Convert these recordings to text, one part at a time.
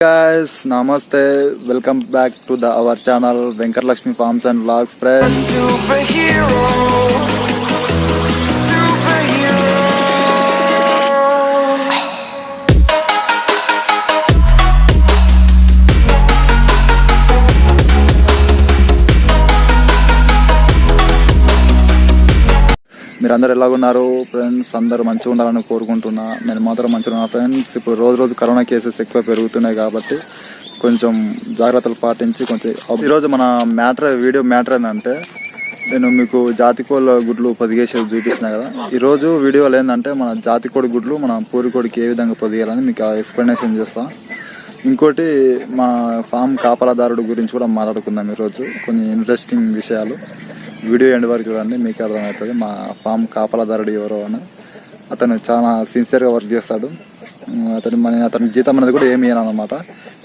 guys namaste. Welcome back to the our channel venkarlakshmi farms and vlogs friends మీరందరూ ఎలాగున్నారు? Friends అందరూ మంచిగా ఉండాలని కోరుకుంటున్నా. నేను మాత్రం మంచిగా ఉన్నా ఫ్రెండ్స్ ఇప్పుడు రోజు రోజు కరోనా కేసెస్ ఎక్కువ పెరుగుతున్నాయి కాబట్టి కొంచెం జాగ్రత్తలు పాటించి కొంచెం ఈరోజు మన మ్యాటర్ వీడియో మ్యాటర్ ఏంటంటే నేను మీకు జాతి కోళ్ళ గుడ్లు పొదిగేసేది చూపించిన కదా. ఈరోజు వీడియోలో ఏంటంటే మన జాతి కోడి గుడ్లు మన పూరికోడికి ఏ విధంగా పొదిగేయాలని మీకు ఎక్స్ప్లెనేషన్ చేస్తాను ఇంకోటి మా ఫామ్ కాపలాదారుడు గురించి కూడా మాట్లాడుకుందాం ఈరోజు. కొన్ని ఇంట్రెస్టింగ్ విషయాలు. వీడియో ఎండ్ వరకు చూడండి మీకు అర్థమవుతుంది. మా ఫామ్ కాపలాదారుడు ఎవరో అని. అతను చాలా సిన్సియర్గా వర్క్ చేస్తాడు. అతను అతని మన అతని జీతం అనేది కూడా ఏమి అనమాట.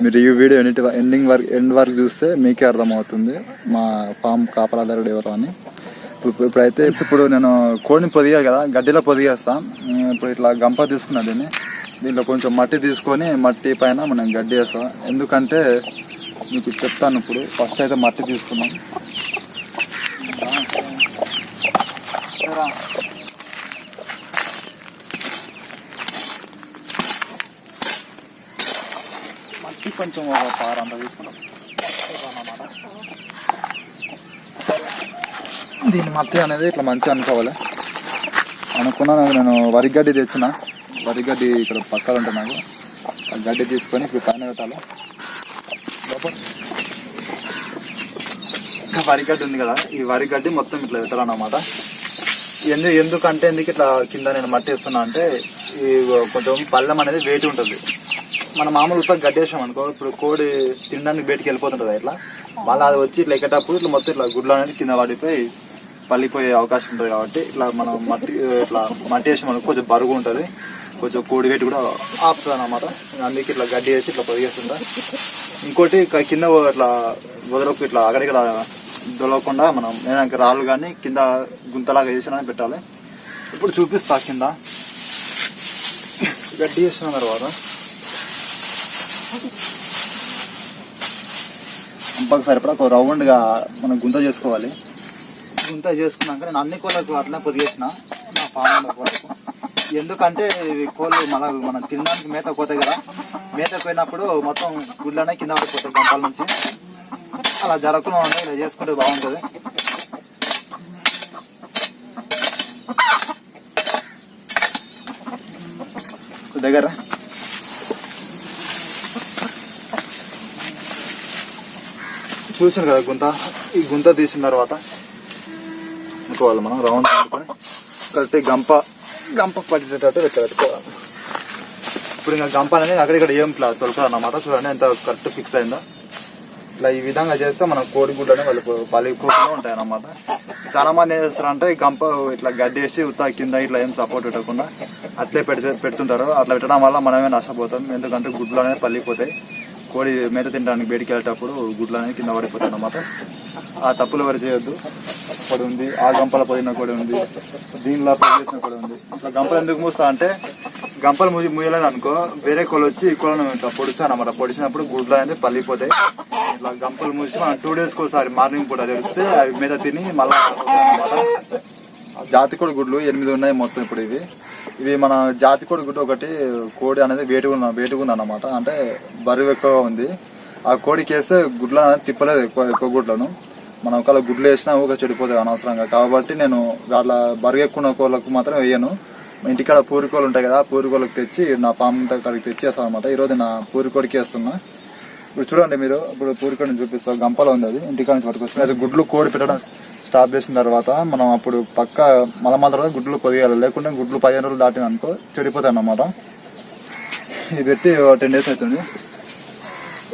మీరు ఈ వీడియో ఎండ్ ఎండింగ్ వరకు ఎండ్ వరకు చూస్తే మీకే అర్థమవుతుంది. మా ఫామ్ కాపలాదారుడు ఎవరో అని. ఇప్పుడు ఇప్పుడైతే ఇప్పుడు నేను కోడిని పొదిగాను కదా గడ్డిలో పొదిగేస్తాం. ఇప్పుడు ఇట్లా గంప తీసుకున్నా దీన్ని. దీంట్లో కొంచెం మట్టి తీసుకొని మట్టి పైన మనం గడ్డి వేస్తాం. ఎందుకంటే మీకు చెప్తాను ఇప్పుడు ఫస్ట్ అయితే మట్టి తీసుకున్నాం. మట్టి కొంచెం ఒక పార అంత తీసుకున్నాం అన్నమాట దీని మట్టి అనేది ఇట్లా మంచిగా అనుకోవాలి. అనుకున్నాను నేను వరి గడ్డి తెచ్చిన. వరి గడ్డి ఇక్కడ పక్కన ఉంటుంది నాకు. ఆ గడ్డి తీసుకొని ఇప్పుడు కాని పెట్టాలి ఇంకా వరి గడ్డి ఉంది కదా. ఈ వరి గడ్డి మొత్తం ఇట్లా పెట్టాలన్నమాట. ఎందు ఎందుకంటే ఎందుకు ఇట్లా కింద నేను మట్టి వేస్తున్నా అంటే ఈ కొంచెం పళ్ళం అనేది వేటి ఉంటుంది. మన మామూలు ఉత్త గడ్డేసాం అనుకో ఇప్పుడు కోడి తినడానికి బయటికి వెళ్ళిపోతుంటుంది ఇట్లా. మళ్ళీ అది వచ్చి ఇట్లా ఎక్కేటప్పుడు ఇట్లా మొత్తం ఇట్లా గుడ్లు అనేది కింద పడిపోయి పల్లిపోయే అవకాశం ఉంటుంది కాబట్టి ఇట్లా మనం మట్టి ఇట్లా మట్టి వేసాం అనుకో కొంచెం బరుగు ఉంటుంది. కొంచెం కోడి వేటి కూడా ఆపుతుంది అనమాట అందుకే ఇట్లా గడ్డి వేసి ఇట్లా పొదిగేస్తుంటా. ఇంకోటి కింద ఇట్లా వదలకు ఇట్లా అక్కడిక్కడ దొలవకుండా మనం ఏదైనా రాళ్ళు కానీ కింద గుంతలాగా వేసిన పెట్టాలి. ఇప్పుడు చూపిస్తా కింద. గడ్డి వేసిన తర్వాత అంపకు సరిపడా ఒక రౌండ్గా మనం గుంత చేసుకోవాలి. గుంత చేసుకున్నాక నేను అన్ని కోళ్ళకు అట్లనే పొదిగేసిన నా ఫామ్ కోళ్ళకు. ఎందుకంటే ఇవి కోళ్ళు మనకు మనం తినడానికి మేత పోతాయి కదా. మేత పోయినప్పుడు మొత్తం గుడ్లనే కింద పడిపోతాయి గంటల నుంచి. అలా జరగకుండా ఉంటే ఇలా చేసుకుంటే బాగుంటుంది. దగ్గర. చూసాను కదా గుంత ఈ గుంత తీసిన తర్వాత ఇంకోవాలి మనం రౌండ్ అనుకొని కరెక్ట్ గంప గంప పట్టేటట్టు ఇక్కడ పెట్టుకోవాలి. ఇప్పుడు ఇంకా గంప అనేది అక్కడిక్కడ ఏం ఇట్లా తొలకదు అన్నమాట చూడండి ఎంత కరెక్ట్ ఫిక్స్ అయిందో. ఇట్లా ఈ విధంగా చేస్తే మన కోడి గుడ్డనే వాళ్ళు పలిపోకుండా ఉంటాయి అన్నమాట చాలా మంది ఏం చేస్తారంటే ఈ గంప ఇట్లా గడ్డేసి ఉత్తా కింద ఇట్లా ఏం సపోర్ట్ పెట్టకుండా అట్లే పెడితే పెడుతుంటారు. అట్లా పెట్టడం వల్ల మనమే నష్టపోతాం. ఎందుకంటే గుడ్లు అనేది పల్లిపోతాయి. కోడి మేత తినడానికి బయటికి వెళ్ళేటప్పుడు గుడ్లు అనేది కింద పడిపోతాయి అన్నమాట. ఆ తప్పులు ఎవరు చేయొద్దు. కూడా ఉంది ఆ గంపల పదిన కూడా ఉంది దీనిలో పని చేసిన కూడా ఉంది. ఇట్లా గంపలు ఎందుకు మూస్తా అంటే గంపలు మూసి ముయ్యలేదు అనుకో వేరే కోళ్ళు వచ్చి ఈ కోళ్ళను ఇట్లా పొడిస్తాను అనమాట పొడిచినప్పుడు గుడ్లు అనేది పల్లిపోతాయి ఇట్లా గంపలు మూసి మనం టూ డేస్కి ఒకసారి మార్నింగ్ పూట తెలిస్తే అవి మీద తిని మళ్ళీ జాతి కోడి గుడ్లు ఎనిమిది ఉన్నాయి మొత్తం ఇప్పుడు ఇవి. ఇవి మన జాతి కోడి గుడ్డు ఒకటి కోడి అనేది వేటుగా వేటుగా ఉంది అనమాట అంటే బరువు ఎక్కువగా ఉంది. ఆ కోడికి వేస్తే గుడ్లు అనేది తిప్పలేదు ఎక్కువ ఎక్కువ గుడ్లను. మనం ఒకవేళ గుడ్లు వేసినా ఒక చెడిపోతాయి అనవసరంగా. కాబట్టి నేను అట్లా బరువు ఎక్కువ కోళ్ళకు మాత్రం వేయను. ఇంటికాడ పూరికోళ్ళు ఉంటాయి కదా ఆ తెచ్చి నా ఫామ్ కాడికి తెచ్చేస్తాను అనమాట ఈరోజు నా పూరికోడికి వేస్తున్నా. ఇప్పుడు చూడండి మీరు ఇప్పుడు పూరికోడిని చూపిస్తాం. గంపలో ఉంది అది ఇంటికాడ నుంచి పట్టుకొచ్చి అది గుడ్లు కోడి పెట్టడం స్టాప్ చేసిన తర్వాత మనం అప్పుడు పక్క మలమాల తర్వాత గుడ్లు పొదిగాలి లేకుంటే గుడ్లు పదిహేను రోజులు దాటిన అనుకో చెడిపోతాయి అన్నమాట. ఇది పెట్టి టెన్ డేస్ అవుతుంది.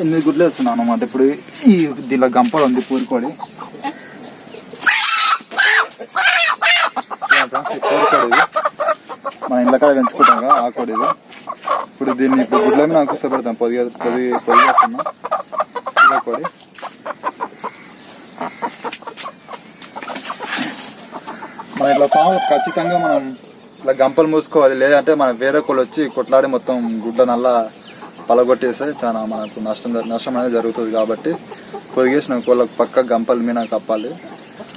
ఎనిమిది గుడ్లు వేస్తున్నాను అనమాట ఇప్పుడు ఈ దీనిలో గంపలు ఉంది పూరికోడి. పూరికోడి ఇది కాడ పెంచుకుంటాం కదా ఆ ఇది ఇప్పుడు దీన్ని ఇప్పుడు గుడ్ల మీద నాకు ఇష్టపడతాం పొదిగా పొది పొదిగేస్తున్నాం ఇదే మన ఇట్లా పాము ఖచ్చితంగా మనం ఇట్లా గంపలు మూసుకోవాలి. లేదంటే మన వేరే కోళ్ళు వచ్చి కొట్లాడి మొత్తం గుడ్ల నల్ల పలగొట్టేస్తే చాలా మనకు నష్టం నష్టం అనేది జరుగుతుంది కాబట్టి పొదిగేసిన కోళ్ళకు పక్క గంపల మీద కప్పాలి.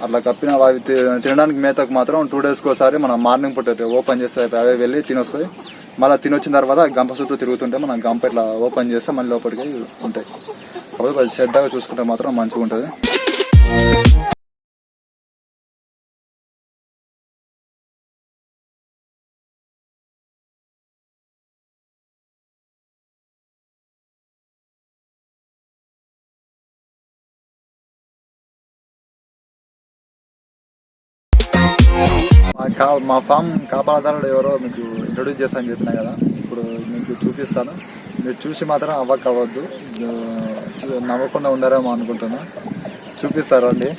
అట్లా కప్పిన అవి తినడానికి మేతకు మాత్రం టూ డేస్కి ఒకసారి మనం మార్నింగ్ పూట ఓపెన్ చేస్తే అవే వెళ్ళి తినొస్తాయి. మళ్ళీ తినొచ్చిన తర్వాత గంప చుట్టూ తిరుగుతుంటే మనం గంప ఇట్లా ఓపెన్ చేస్తే మళ్ళీ లోపలికి ఉంటాయి. కాబట్టి శ్రద్ధగా చూసుకుంటే మాత్రం మంచిగా ఉంటుంది మా కా మా ఫామ్ కాపాడదారుడు ఎవరో మీకు ఇంట్రొడ్యూస్ చేస్తానని చెప్పినా కదా ఇప్పుడు మీకు చూపిస్తాను. మీరు చూసి మాత్రం అవ్వక అవ్వద్దు. నవ్వకుండా ఉండారేమో అనుకుంటున్నా. చూపిస్తారు అండి?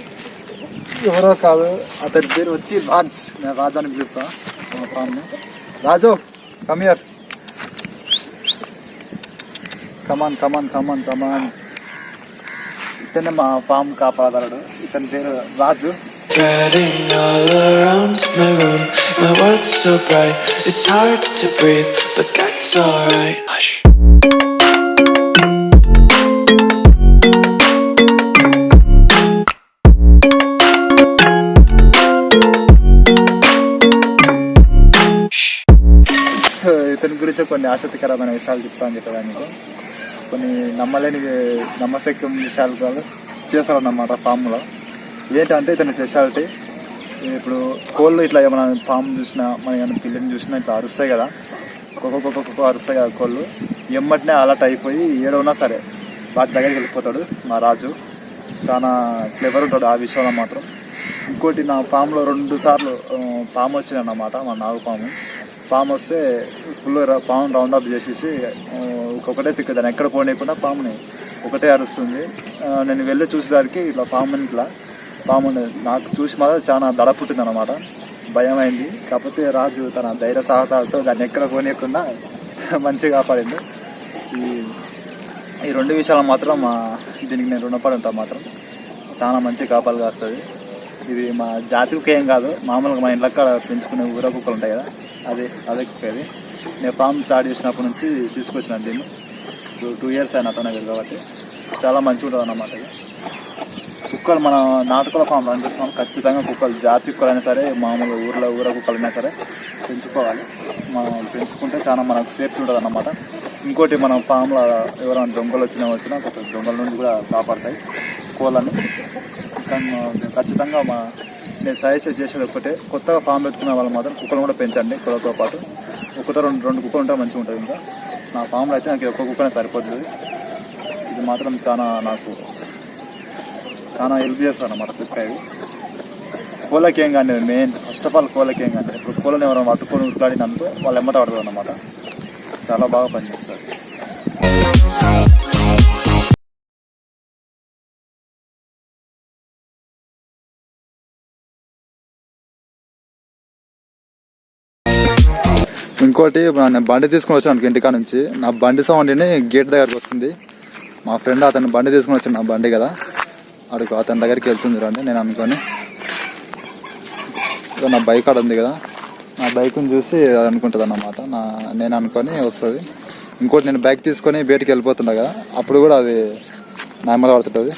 ఎవరో కాదు అతని పేరు వచ్చి రాజ్. నేను రాజ్ అని పిలుస్తా మా ఫామ్ని. Raju come here come on come on come on come on ఇతనే మా ఫామ్ కాపాడదారుడు ఇతని పేరు రాజు. Spreading all around my room. My world's so bright, it's hard to breathe, but that's alright. Hush. ఇతని గురించి కొన్ని ఆసక్తికరమైన విషయాలు చెప్తాను చెప్పడానికి కొన్ని నమ్మలేని నమ్మశక్యం విషయాలు కాదు చేస్తారన్నమాట ఫామ్లో ఏంటంటే ఇతని స్పెషాలిటీ ఇప్పుడు కోళ్ళు ఇట్లా ఏమైనా ఫామ్ చూసినా మన ఏమైనా పిల్లని చూసినా ఇట్లా అరుస్తాయి కదా. ఒక్కొక్క అరుస్తాయి కదా కోళ్ళు. ఎమ్మటినే అలర్ట్ అయిపోయి ఏడవునా సరే వాటి దగ్గరికి వెళ్ళిపోతాడు మా రాజు. చాలా క్లెవర్ ఉంటాడు ఆ విషయంలో మాత్రం. ఇంకోటి నా ఫామ్లో రెండు సార్లు పాము వచ్చింది అన్నమాట మా నాగు పాము. పాము వస్తే ఫుల్ పాము రౌండ్ అప్ చేసేసి ఒకటే ఒక్కొక్కటే దాన్ని ఎక్కడ పోనీయకుండా పాముని ఒకటే అరుస్తుంది. నేను వెళ్ళి చూసేసరికి ఇట్లా పాముని ఇట్లా పాము నాకు చూసి మాత్రం చాలా దడ పుట్టింది అనమాట భయం అయింది కాకపోతే రాజు తన ధైర్య సాహసాలతో దాన్ని ఎక్కడ పోనీయకుండా మంచిగా కాపాడింది ఈ ఈ రెండు విషయాలు మాత్రం మా దీనికి నేను రుణపడి ఉంటాను మాత్రం. చాలా మంచి కాపాలు కాస్తుంది. ఇది మా జాతికి ఏం కాదు. మామూలుగా మా ఇంట్లో పెంచుకునే ఊర కుక్కలు ఉంటాయి కదా అదే అదే కుక్క ఇది. నేను ఫామ్ స్టార్ట్ చేసినప్పటి నుంచి తీసుకొచ్చిన దీన్ని. టూ టూ ఇయర్స్ అయిన అతను కాబట్టి. చాలా మంచిగా ఉంటుంది అన్నమాట ఇది. కుక్కలు మన నాటుకోల ఫామ్ రన్ చేస్తున్నాం ఖచ్చితంగా కుక్కలు జాతి కుక్కలు అయినా సరే మామూలు ఊర్లో ఊర కుక్కలు అయినా సరే పెంచుకోవాలి. మనం పెంచుకుంటే చాలా మనకు సేఫ్టీ ఉంటుంది అన్నమాట ఇంకోటి మనం ఫామ్లో ఎవరైనా దొంగలు వచ్చినా వచ్చినా దొంగల నుండి కూడా కాపాడతాయి కోళ్ళని. కానీ ఖచ్చితంగా మా నేను సజెస్ట్ చేసేది ఒకటే కొత్తగా ఫామ్ పెట్టుకునే వాళ్ళు మాత్రం కుక్కలు కూడా పెంచండి కుక్కలతో పాటు. ఒకతో రెండు రెండు కుక్కలు ఉంటే మంచిగా ఉంటుంది ఇంకా. నా ఫామ్లో అయితే నాకు ఒక్క కుక్కనే సరిపోతుంది. ఇది మాత్రం చాలా నాకు చాలా హెల్ప్ చేస్తాను అన్నమాట చెప్పేవి కోళ్ళకి ఏం కానీ మెయిన్ ఫస్ట్ ఆఫ్ ఆల్ కోళ్ళకి ఏం కానీ ఇప్పుడు కోళ్ళని ఎవరైనా పట్టుకొని ఉట్లాడినందుకు వాళ్ళు ఎమ్మట పడతారు అన్నమాట. చాలా బాగా పనిచేస్తారు. ఇంకోటి నేను బండి తీసుకుని వచ్చాను ఇంటికా నుంచి. నా బండి సౌండ్ని గేట్ దగ్గరకు వస్తుంది. మా ఫ్రెండ్ అతను బండి తీసుకుని వచ్చాను నా బండి కదా. అడుగు అతని దగ్గరికి వెళ్తుంది రండి నేను అనుకొని. ఇక నా బైక్ ఆడ ఉంది కదా. నా బైక్ని చూసి అది అనుకుంటుంది అన్నమాట. నా నేను అనుకొని వస్తుంది. ఇంకోటి నేను బైక్ తీసుకొని బయటికి వెళ్ళిపోతుండే కదా. అప్పుడు కూడా అది నా మీద పడుతుంటుంది.